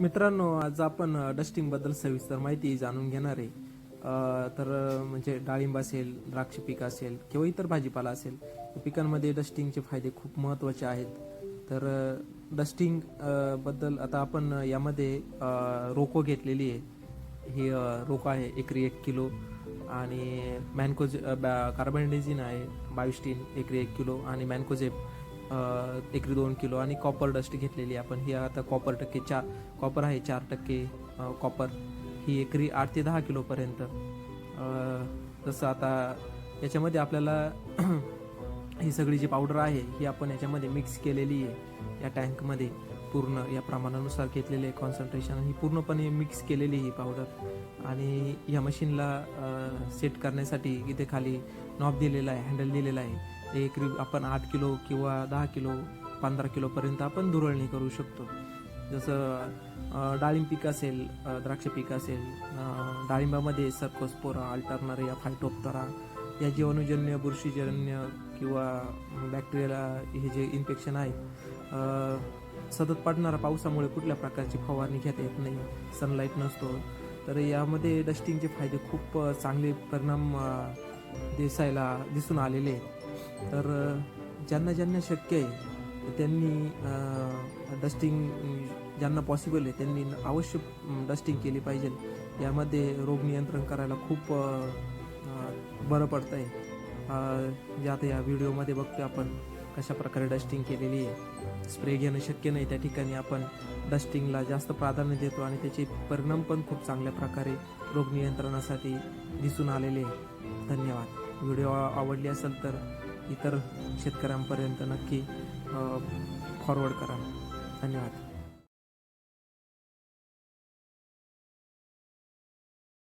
मित्रांनो आज आपण डस्टिंगबद्दल सविस्तर माहिती जाणून घेणार आहे. तर म्हणजे डाळिंब असेल द्राक्ष पीक असेल किंवा इतर भाजीपाला असेल पिकांमध्ये डस्टिंगचे फायदे खूप महत्त्वाचे आहेत. तर डस्टिंगबद्दल आता आपण यामध्ये रोको घेतलेली आहे. ही रोको आहे एकरी एक किलो आणि मॅनकोज कार्बनडेझिन आहे बायोस्टीन एकरी एक किलो आणि मॅनकोजेप एकरी दोन किलो आणि कॉपर डस्ट घेतलेली आहे आपण. ही आता कॉपर टक्के चार कॉपर आहे चार टक्के कॉपर ही एकरी आठ ते दहा किलोपर्यंत जसं आता याच्यामध्ये आपल्याला ही सगळी जी पावडर आहे ही आपण याच्यामध्ये मिक्स केलेली आहे. या टँकमध्ये पूर्ण या प्रमाणानुसार घेतलेले कॉन्सन्ट्रेशन ही पूर्णपणे मिक्स केलेली ही पावडर आणि या मशीनला सेट करण्यासाठी इथे खाली नॉब दिलेला आहे हँडल दिलेला आहे. एक आपण आठ किलो किंवा दहा किलो पंधरा किलोपर्यंत आपण दुरळणी करू शकतो. जसं डाळिंब पीक असेल द्राक्ष पीक असेल डाळिंबामध्ये सर्कोस्पोरा अल्टरनरिया फायटोप्तरा या जीवाणूजन्य बुरशीजन्य किंवा बॅक्टेरियाला हे जे इन्फेक्शन आहे सतत पडणाऱ्या पावसामुळे कुठल्या प्रकारची फवारणी घेता येत नाही सनलाईट नसतो. तर यामध्ये डस्टिंगचे फायदे खूप चांगले परिणाम दिसायला दिसून आलेले आहेत. तर ज्यांना ज्यांना शक्य आहे त्यांनी डस्टिंग ज्यांना पॉसिबल आहे त्यांनी अवश्य डस्टिंग केली पाहिजे. यामध्ये रोग नियंत्रण करायला खूप बरं पडतं आहे जे आता या व्हिडिओमध्ये बघतो आपण कशा प्रकारे डस्टिंग केलेली आहे. स्प्रे घेणं शक्य नाही त्या ठिकाणी आपण डस्टिंगला जास्त प्राधान्य देतो आणि त्याचे परिणाम पण खूप चांगल्या प्रकारे रोग नियंत्रणासाठी दिसून आलेले आहे. धन्यवाद. व्हिडिओ आवडली असेल तर इतर शेतकऱ्यांपर्यंत नक्की फॉरवर्ड करा. धन्यवाद.